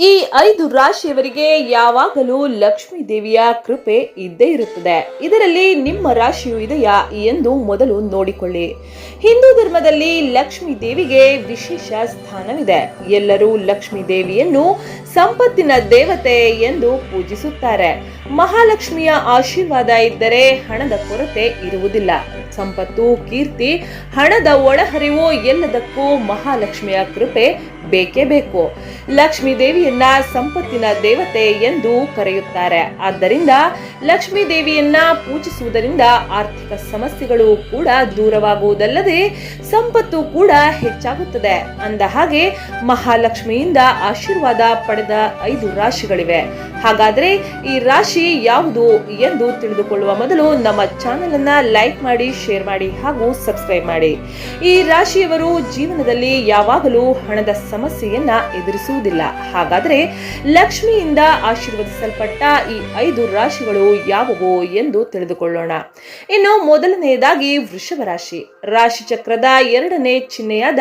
ಈ ಐದು ರಾಶಿಯವರಿಗೆ ಯಾವಾಗಲೂ ಲಕ್ಷ್ಮೀ ದೇವಿಯ ಕೃಪೆ ಇದ್ದೇ ಇರುತ್ತದೆ. ಇದರಲ್ಲಿ ನಿಮ್ಮ ರಾಶಿಯು ಇದೆಯಾ ಎಂದು ಮೊದಲು ನೋಡಿಕೊಳ್ಳಿ. ಹಿಂದೂ ಧರ್ಮದಲ್ಲಿ ಲಕ್ಷ್ಮೀ ದೇವಿಗೆ ವಿಶೇಷ ಸ್ಥಾನವಿದೆ. ಎಲ್ಲರೂ ಲಕ್ಷ್ಮೀ ದೇವಿಯನ್ನು ಸಂಪತ್ತಿನ ದೇವತೆ ಎಂದು ಪೂಜಿಸುತ್ತಾರೆ. ಮಹಾಲಕ್ಷ್ಮಿಯ ಆಶೀರ್ವಾದ ಇದ್ದರೆ ಹಣದ ಕೊರತೆ ಇರುವುದಿಲ್ಲ. ಸಂಪತ್ತು, ಕೀರ್ತಿ, ಹಣದ ಒಳಹರಿವು ಎಲ್ಲದಕ್ಕೂ ಮಹಾಲಕ್ಷ್ಮಿಯ ಕೃಪೆ ಬೇಕೇ ಬೇಕು. ಲಕ್ಷ್ಮೀ ದೇವಿಯನ್ನ ಸಂಪತ್ತಿನ ದೇವತೆ ಎಂದು ಕರೆಯುತ್ತಾರೆ. ಆದ್ದರಿಂದ ಲಕ್ಷ್ಮೀ ದೇವಿಯನ್ನ ಪೂಜಿಸುವುದರಿಂದ ಆರ್ಥಿಕ ಸಮಸ್ಯೆಗಳು ಕೂಡ ದೂರವಾಗುವುದಲ್ಲದೆ ಸಂಪತ್ತು ಕೂಡ ಹೆಚ್ಚಾಗುತ್ತದೆ. ಅಂದ ಹಾಗೆ ಮಹಾಲಕ್ಷ್ಮಿಯಿಂದ ಆಶೀರ್ವಾದ ಪಡೆದ ಐದು ರಾಶಿಗಳಿವೆ. ಹಾಗಾದ್ರೆ ಈ ರಾಶಿ ಯಾವುದು ಎಂದು ತಿಳಿದುಕೊಳ್ಳುವ ಮೊದಲು ನಮ್ಮ ಚಾನೆಲ್ ಅನ್ನ ಲೈಕ್ ಮಾಡಿ ಶೇರ್ ಮಾಡಿ ಹಾಗೂ ಸಬ್ಸ್ಕ್ರೈಬ್ ಮಾಡಿ. ಈ ರಾಶಿಯವರು ಜೀವನದಲ್ಲಿ ಯಾವಾಗಲೂ ಹಣದ ಸಮಸ್ಯೆಯನ್ನ ಎದುರಿಸುವುದಿಲ್ಲ. ಹಾಗಾದ್ರೆ ಲಕ್ಷ್ಮಿಯಿಂದ ಆಶೀರ್ವದಿಸಲ್ಪಟ್ಟ ಈ ಐದು ರಾಶಿಗಳು ಯಾವುವು ಎಂದು ತಿಳಿದುಕೊಳ್ಳೋಣ. ಇನ್ನು ಮೊದಲನೆಯದಾಗಿ ವೃಷಭ ರಾಶಿ. ರಾಶಿ ಚಕ್ರದ ಎರಡನೇ ಚಿಹ್ನೆಯಾದ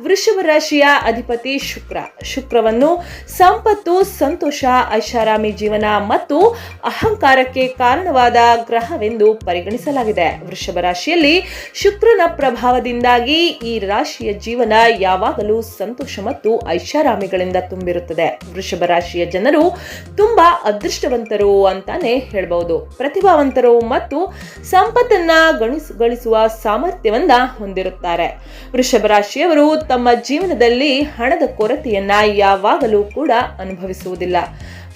ವೃಷಭ ರಾಶಿಯ ಅಧಿಪತಿ ಶುಕ್ರ. ಶುಕ್ರವನ್ನು ಸಂಪತ್ತು, ಸಂತೋಷ, ಐಷಾರಾಮಿ ಜೀವನ ಮತ್ತು ಅಹಂಕಾರಕ್ಕೆ ಕಾರಣವಾದ ಗ್ರಹವೆಂದು ಪರಿಗಣಿಸಲಾಗಿದೆ. ವೃಷಭ ರಾಶಿಯಲ್ಲಿ ಶುಕ್ರನ ಪ್ರಭಾವದಿಂದಾಗಿ ಈ ರಾಶಿಯ ಜೀವನ ಯಾವಾಗಲೂ ಸಂತೋಷ ಮತ್ತು ಐಷಾರಾಮಿಗಳಿಂದ ತುಂಬಿರುತ್ತದೆ. ವೃಷಭ ರಾಶಿಯ ಜನರು ತುಂಬಾ ಅದೃಷ್ಟವಂತರು ಅಂತಾನೆ ಹೇಳಬಹುದು. ಪ್ರತಿಭಾವಂತರು ಮತ್ತು ಸಂಪತ್ತನ್ನ ಗಳಿಸುವ ಸಾಮರ್ಥ್ಯವನ್ನ ಹೊಂದಿರುತ್ತಾರೆ. ವೃಷಭ ರಾಶಿಯವರು ತಮ್ಮ ಜೀವನದಲ್ಲಿ ಹಣದ ಕೊರತೆಯನ್ನ ಯಾವಾಗಲೂ ಕೂಡ ಅನುಭವಿಸುವುದಿಲ್ಲ.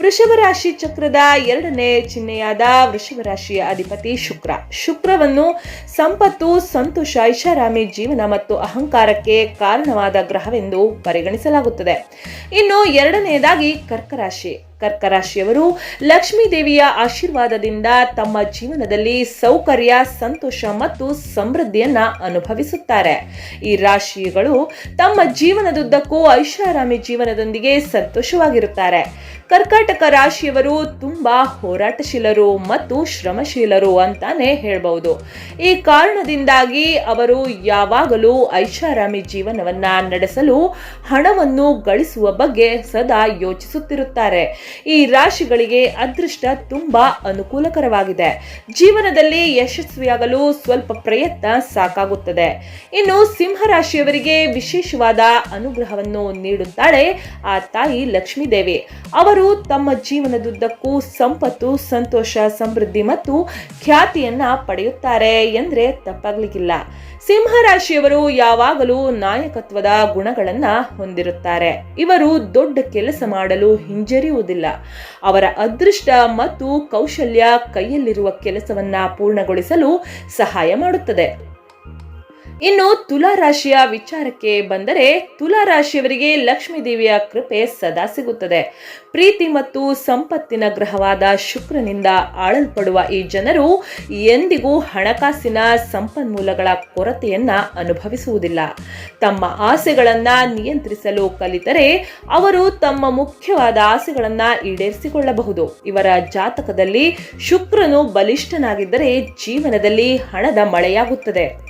ವೃಷಭ ರಾಶಿ ಚಕ್ರದ ಎರಡನೇ ಚಿಹ್ನೆಯಾದ ವೃಷಭ ರಾಶಿಯ ಅಧಿಪತಿ ಶುಕ್ರ. ಶುಕ್ರವನ್ನು ಸಂಪತ್ತು, ಸಂತೋಷ, ಐಷಾರಾಮಿ ಜೀವನ ಮತ್ತು ಅಹಂಕಾರಕ್ಕೆ ಕಾರಣವಾದ ಗ್ರಹವೆಂದು ಪರಿಗಣಿಸಲಾಗುತ್ತದೆ. ಇನ್ನು ಎರಡನೆಯದಾಗಿ ಕರ್ಕರಾಶಿ. ಕರ್ಕರಾಶಿಯವರು ಲಕ್ಷ್ಮೀ ದೇವಿಯ ಆಶೀರ್ವಾದದಿಂದ ತಮ್ಮ ಜೀವನದಲ್ಲಿ ಸೌಕರ್ಯ, ಸಂತೋಷ ಮತ್ತು ಸಮೃದ್ಧಿಯನ್ನ ಅನುಭವಿಸುತ್ತಾರೆ. ಈ ರಾಶಿಗಳು ತಮ್ಮ ಜೀವನದುದ್ದಕ್ಕೂ ಐಷಾರಾಮಿ ಜೀವನದೊಂದಿಗೆ ಸಂತೋಷವಾಗಿರುತ್ತಾರೆ. ಕರ್ಕಾಟಕ ರಾಶಿಯವರು ತುಂಬ ಹೋರಾಟಶೀಲರು ಮತ್ತು ಶ್ರಮಶೀಲರು ಅಂತಾನೆ ಹೇಳ್ಬಹುದು. ಈ ಕಾರಣದಿಂದಾಗಿ ಅವರು ಯಾವಾಗಲೂ ಐಷಾರಾಮಿ ಜೀವನವನ್ನ ನಡೆಸಲು ಹಣವನ್ನು ಗಳಿಸುವ ಬಗ್ಗೆ ಸದಾ ಯೋಚಿಸುತ್ತಿರುತ್ತಾರೆ. ಈ ರಾಶಿಗಳಿಗೆ ಅದೃಷ್ಟ ತುಂಬಾ ಅನುಕೂಲಕರವಾಗಿದೆ. ಜೀವನದಲ್ಲಿ ಯಶಸ್ವಿಯಾಗಲು ಸ್ವಲ್ಪ ಪ್ರಯತ್ನ ಸಾಕಾಗುತ್ತದೆ. ಇನ್ನು ಸಿಂಹ ರಾಶಿಯವರಿಗೆ ವಿಶೇಷವಾದ ಅನುಗ್ರಹವನ್ನು ನೀಡುತ್ತಾಳೆ ಆ ತಾಯಿ ಲಕ್ಷ್ಮೀ ದೇವಿ ಅವರು ತಮ್ಮ ಜೀವನದುದ್ದಕ್ಕೂ ಸಂಪತ್ತು, ಸಂತೋಷ, ಸಮೃದ್ಧಿ ಮತ್ತು ಖ್ಯಾತಿಯನ್ನ ಪಡೆಯುತ್ತಾರೆ ಎಂದ್ರೆ ತಪ್ಪಾಗ್ಲಿಕ್ಕಿಲ್ಲ. ಸಿಂಹ ರಾಶಿಯವರು ಯಾವಾಗಲೂ ನಾಯಕತ್ವದ ಗುಣಗಳನ್ನ ಹೊಂದಿರುತ್ತಾರೆ. ಇವರು ದೊಡ್ಡ ಕೆಲಸ ಮಾಡಲು ಹಿಂಜರಿಯುವುದಿಲ್ಲ. ಅವರ ಅದೃಷ್ಟ ಮತ್ತು ಕೌಶಲ್ಯ ಕೈಯಲ್ಲಿರುವ ಕೆಲಸವನ್ನ ಪೂರ್ಣಗೊಳಿಸಲು ಸಹಾಯ ಮಾಡುತ್ತದೆ. ಇನ್ನು ತುಲಾ ರಾಶಿಯ ವಿಚಾರಕ್ಕೆ ಬಂದರೆ ತುಲಾ ರಾಶಿಯವರಿಗೆ ಲಕ್ಷ್ಮೀ ದೇವಿಯ ಕೃಪೆ ಸದಾ ಸಿಗುತ್ತದೆ. ಪ್ರೀತಿ ಮತ್ತು ಸಂಪತ್ತಿನ ಗ್ರಹವಾದ ಶುಕ್ರನಿಂದ ಆಳಲ್ಪಡುವ ಈ ಜನರು ಎಂದಿಗೂ ಹಣಕಾಸಿನ ಸಂಪನ್ಮೂಲಗಳ ಕೊರತೆಯನ್ನ ಅನುಭವಿಸುವುದಿಲ್ಲ. ತಮ್ಮ ಆಸೆಗಳನ್ನ ನಿಯಂತ್ರಿಸಲು ಕಲಿತರೆ ಅವರು ತಮ್ಮ ಮುಖ್ಯವಾದ ಆಸೆಗಳನ್ನ ಈಡೇರಿಸಿಕೊಳ್ಳಬಹುದು. ಇವರ ಜಾತಕದಲ್ಲಿ ಶುಕ್ರನು ಬಲಿಷ್ಠನಾಗಿದ್ದರೆ ಜೀವನದಲ್ಲಿ ಹಣದ ಮಳೆಯಾಗುತ್ತದೆ.